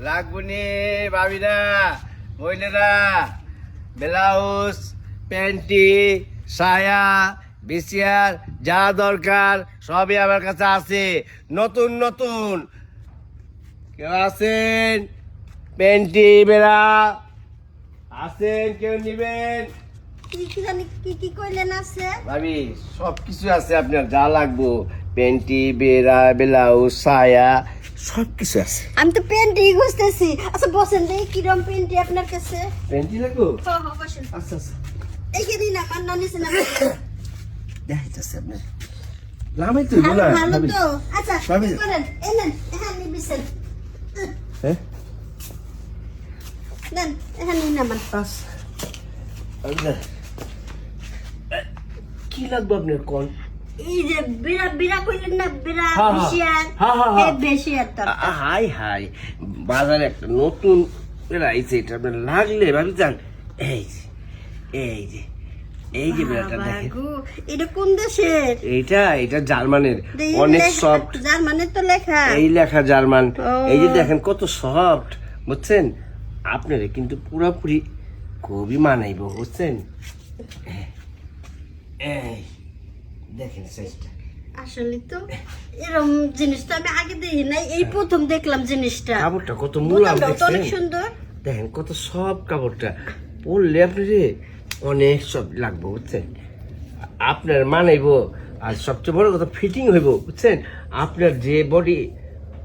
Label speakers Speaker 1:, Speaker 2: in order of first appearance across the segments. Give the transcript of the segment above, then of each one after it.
Speaker 1: লাগবনি ভাবিরা মহিলারা blouse, panty, সায়া বিসিয়ার যা দরকার সবই আমার কাছে আছে। নতুন নতুন। কেউ আছেন? প্যান্টি, বেড়া। আছেন? কেউ নিবেন?
Speaker 2: কি কি জানি কি কি কইলেন আছে?
Speaker 1: ভাবি সব কিছু আছে আপনার যা লাগবো। প্যান্টি বেড়া ব্লাউজ সায়া সব কিছু আছে।
Speaker 2: আমি তো পেন্টই খুঁজতেছি। আচ্ছা বসেন দেখি কিরম পেন্টি আপনার কাছে।
Speaker 1: প্যান্টি লাগবো?
Speaker 2: হ হ বসেন।
Speaker 1: আচ্ছা আচ্ছা।
Speaker 2: আমার
Speaker 1: দেখাইতেছে আপনার। লামাই তো
Speaker 2: ভালো ভালো তো। আচ্ছা। করেন হ্যাঁ? নিবিছেন
Speaker 1: হ্যাঁ
Speaker 2: নেন নামান
Speaker 1: আচ্ছা। আচ্ছা। কি লাগবে আপনার কোন?
Speaker 2: এই যে বিরা বিরা কইলেন না বিরা। বেশিয়ার। এই বেশিয়ার তো।
Speaker 1: আ- আ- হাই হাই। বাজারে একটা নতুন এটা আপনার লাগলে ভাবি যান। এই যে এই যে এই যে বেড়াটা দেখেন।
Speaker 2: এটা কোন দেশের?
Speaker 1: এইটা এটা জার্মানের। অনেক সফট
Speaker 2: জার্মানের তো লেখা।
Speaker 1: এই লেখা জার্মান। এই যে দেখেন কত সফট বুঝছেন? আপনারে কিন্তু পুরোপুরি খুবই মানাইব বুঝছেন? এই দেখেন সাইজটা
Speaker 2: আসলে তো এরকম জিনিসটা আমি আগে দেখি নাই এই প্রথম দেখলাম জিনিসটা।
Speaker 1: কাপড়টা কত মুলাম
Speaker 2: অনেক সুন্দর।
Speaker 1: দেখেন কত সব কাপড়টা। পরলে আপনি রে অনেক সব লাগবে বুঝছেন? আপনার মানাইব আর সবচেয়ে বড় কথা ফিটিং হইব বুঝছেন? আপনার যে বডি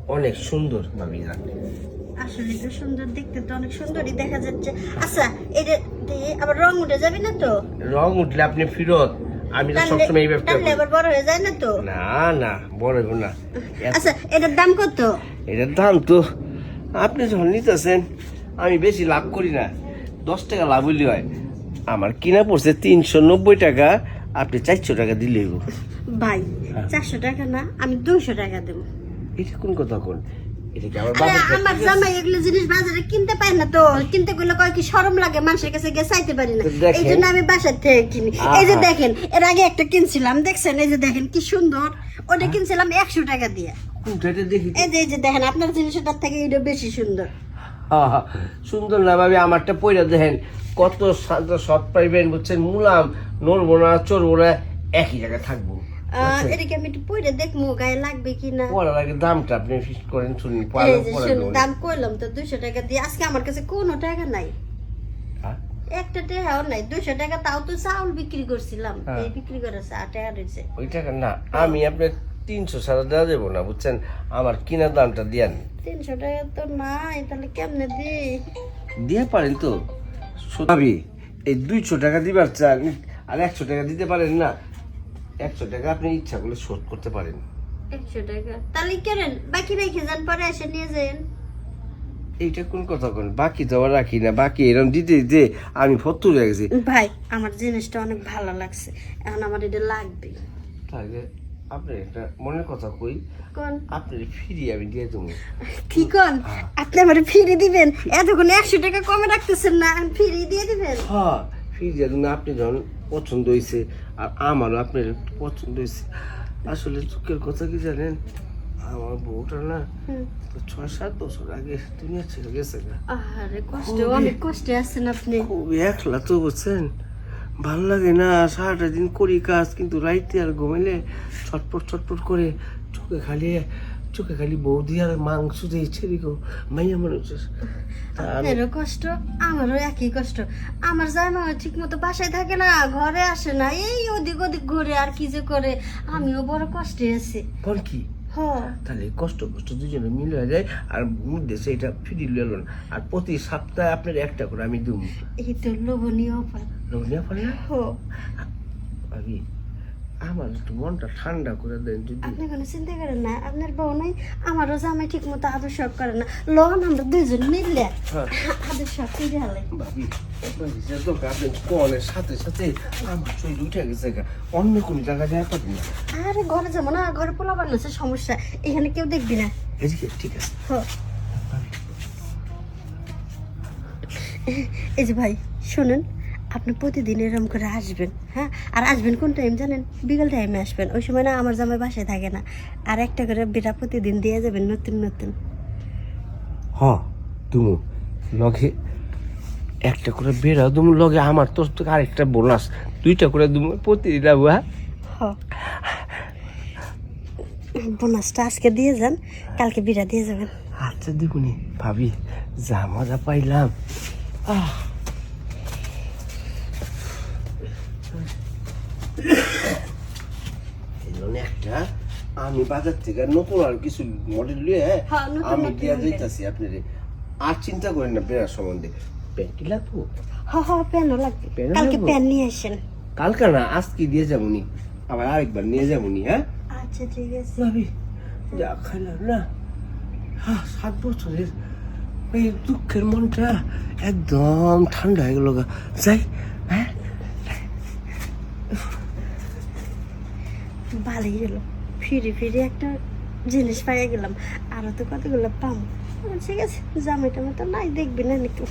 Speaker 1: অনেক সুন্দর ভাবি
Speaker 2: আসলে তো সুন্দর দেখতে তো অনেক সুন্দরই দেখা যাচ্ছে। আচ্ছা এটা আবার রং উঠে যাবে না তো?
Speaker 1: রং উঠলে আপনি ফিরত। আমি তো সবসময় এই
Speaker 2: টানলে আবার বড় হয়ে যায় না তো?
Speaker 1: না না বড় হইব না।
Speaker 2: আচ্ছা এটার দাম কত?
Speaker 1: এটার দাম তো আপনি যখন নিতেছেন আমি বেশি লাভ করি না। দশ টাকা লাভ হইলে হয়। আমার কিনা পড়ছে তিনশো নব্বই টাকা আপনি চারশো টাকা দিলে
Speaker 2: ভাই
Speaker 1: হ্যাঁ।
Speaker 2: চারশো টাকা না আমি দুশো টাকা দেবো।
Speaker 1: এটা কোন কথা কোন? আমার
Speaker 2: আরে
Speaker 1: বাবার
Speaker 2: আমার জামাই এগুলো জিনিস বাজারে কিনতে পাই না তো। কিনতে গেলে কয় কি শরম লাগে? মানুষের কাছে গিয়ে চাইতে পারি না। এই জন্য আমি বাসার থেকে কিনি। এই যে দেখেন এর আগে একটা কিনছিলাম দেখছেন? এই যে দেখেন কি সুন্দর। ওটা কিনছিলাম একশো টাকা দিয়ে। এই যে এই যে দেখেন আপনার জিনিসটার থেকে এটা বেশি সুন্দর।
Speaker 1: সুন্দর না ভাবি আমারটা পয়লা দেখেন। কত সৎ পাইবেন বুঝছেন? মুলাম নড়বো না চড়বো না একই জায়গায় থাকব।
Speaker 2: আহ, আমি একটু পরে দেখব গায়ে লাগবে কিনা।
Speaker 1: পড়ার আগে দামটা আপনি ফিক্স করেন শুনুন
Speaker 2: দাম কইলাম তো দুশো টাকা দিয়ে। আজকে আমার কাছে কোনো টাকা নাই।
Speaker 1: হ্যাঁ?
Speaker 2: একটা টাকাও নাই দুশো টাকা তাও তো চাউল বিক্রি করছিলাম।
Speaker 1: হ্যাঁ।
Speaker 2: এই বিক্রি টাকা রয়েছে
Speaker 1: ওই টাকা না আমি আপনার তিনশো সারা দেওয়া যাব না বুঝছেন? আমার কিনার দামটা দিয়ান।
Speaker 2: তিনশো টাকা তো নাই তাহলে কেমনে দি
Speaker 1: দিয়ে পারেন তো। এই দুইশো টাকা দিবার চান আর একশো টাকা দিতে পারেন না। একশো টাকা আপনি ইচ্ছা করলে শোধ করতে পারেন।
Speaker 2: একশো টাকা। তাহলে কেন বাকি রেখে যান পরে এসে নিয়ে যান।
Speaker 1: এইটা কোন কথা কোন? বাকি তো রাখি না বাকি এরকম দিতে দিতে আমি ফতুর হয়ে গেছি।
Speaker 2: ভাই আমার জিনিসটা অনেক ভালো লাগছে। এখন আমার এটা লাগবে।
Speaker 1: তাহলে আপনি একটা মনের কথা কই।
Speaker 2: কোন?
Speaker 1: আপনি ফিরি আমি দিয়ে দেবো।
Speaker 2: কি কোন? আপনি আমার ফিরে দিবেন। এতক্ষণ একশো টাকা কমে রাখতেছেন না ফিরে দিয়ে দিবেন।
Speaker 1: হ্যাঁ ফিরি দিয়ে আপনি যখন পছন্দ হয়েছে আর আমারও আপনার পছন্দ হয়েছে আসলে চোখের কথা কি জানেন? আমার বউটা না তো ছয় সাত বছর আগে দুনিয়া ছেড়ে গেছে।
Speaker 2: আরে কষ্ট অনেক কষ্টে আছেন আপনি।
Speaker 1: খুবই একলা তো বুঝছেন? ভালো লাগে না সারাটা দিন করি কাজ কিন্তু রাইতে আর ঘুমাইলে ছটপট ছটপট করে চোখে খালি চোখে খালি বৌদি আর মাংস দিয়ে ছেড়ে গো মাইয়া মানুষের
Speaker 2: আপনারও কষ্ট আমারও একই কষ্ট। আমার জামা ঠিক মতো বাসায় থাকে না ঘরে আসে না এই ওদিক ওদিক ঘুরে আর কি যে করে। আমিও বড় কষ্টে আছি।
Speaker 1: কোন কি? তাহলে কষ্ট কষ্ট দুজনে মিলে হয়ে যায় আর মধ্যে সেটা ফিরি লেলন আর প্রতি সপ্তাহে আপনার একটা করে আমি দুম
Speaker 2: এই তো লোভনীয় অফার
Speaker 1: রোনিয়া পারে না?
Speaker 2: হ।
Speaker 1: ভাবি আমার একটু মনটা ঠান্ডা করে দেন যদি।
Speaker 2: আপনি কোনো চিন্তা করেন না আপনার বউ নাই আমারও জামাই ঠিক মতো আদর সব করে না। লোন আমরা দুইজন মিললে
Speaker 1: হ্যাঁ।
Speaker 2: আদর সব ফিরে হলে।
Speaker 1: আপনি কলের সাথে সাথে আমার শরীর উঠে গেছে অন্য কোন যায়
Speaker 2: আরে ঘরে যাব না ঘরে পোলা বানাচ্ছে সমস্যা। এখানে কেউ দেখবি না।
Speaker 1: এদিকে ঠিক আছে।
Speaker 2: হ। এই যে ভাই শুনুন। আপনি প্রতিদিন এরকম করে আসবেন হ্যাঁ? আর আসবেন কোন টাইম জানেন? বিকেল টাইমে আসবেন। ওই সময় না আমার জামাই বাসায় থাকে না। আর একটা করে বেটা প্রতিদিন দিয়ে যাবেন নতুন নতুন।
Speaker 1: হ দুমু। লগে একটা করে বেড়া দুমু লগে আমার তোর থেকে আরেকটা বোনাস দুইটা করে দুমু প্রতিদিন আবু হ্যাঁ?
Speaker 2: বোনাসটা আজকে দিয়ে যান কালকে বিড়া দিয়ে যাবেন।
Speaker 1: আচ্ছা দেখুনি ভাবি যা মজা পাইলাম। আহ এই জন্য একটা আমি বাজার থেকে নতুন আর কিছু মডেল লিয়ে
Speaker 2: হ্যাঁ,
Speaker 1: আমি দিয়া যাইতাছি আপনারে। আর চিন্তা করেন না বেড়ার সম্বন্ধে। প্যান্টি লাগবো?
Speaker 2: হ হ প্যানও লাগবে। কালকে প্যান নিয়ে আসেন।
Speaker 1: কালকে না আজকে দিয়ে যাবনি। আবার আরেকবার নিয়ে যাবনি হ্যাঁ?
Speaker 2: আচ্ছা ঠিক আছে।
Speaker 1: ভাবি যা খাইলাম না। হ্যাঁ, সাত বছরের এই দুঃখের মনটা একদম ঠান্ডা হয়ে গেল গা। যাই হ্যাঁ?
Speaker 2: ভালোই গেল ফিরে ফিরে একটা জিনিস পাইয়া গেলাম। আরও তো কতগুলো পাম? ঠিক আছে জামাই টামা তো নাই, দেখবি না নাকি?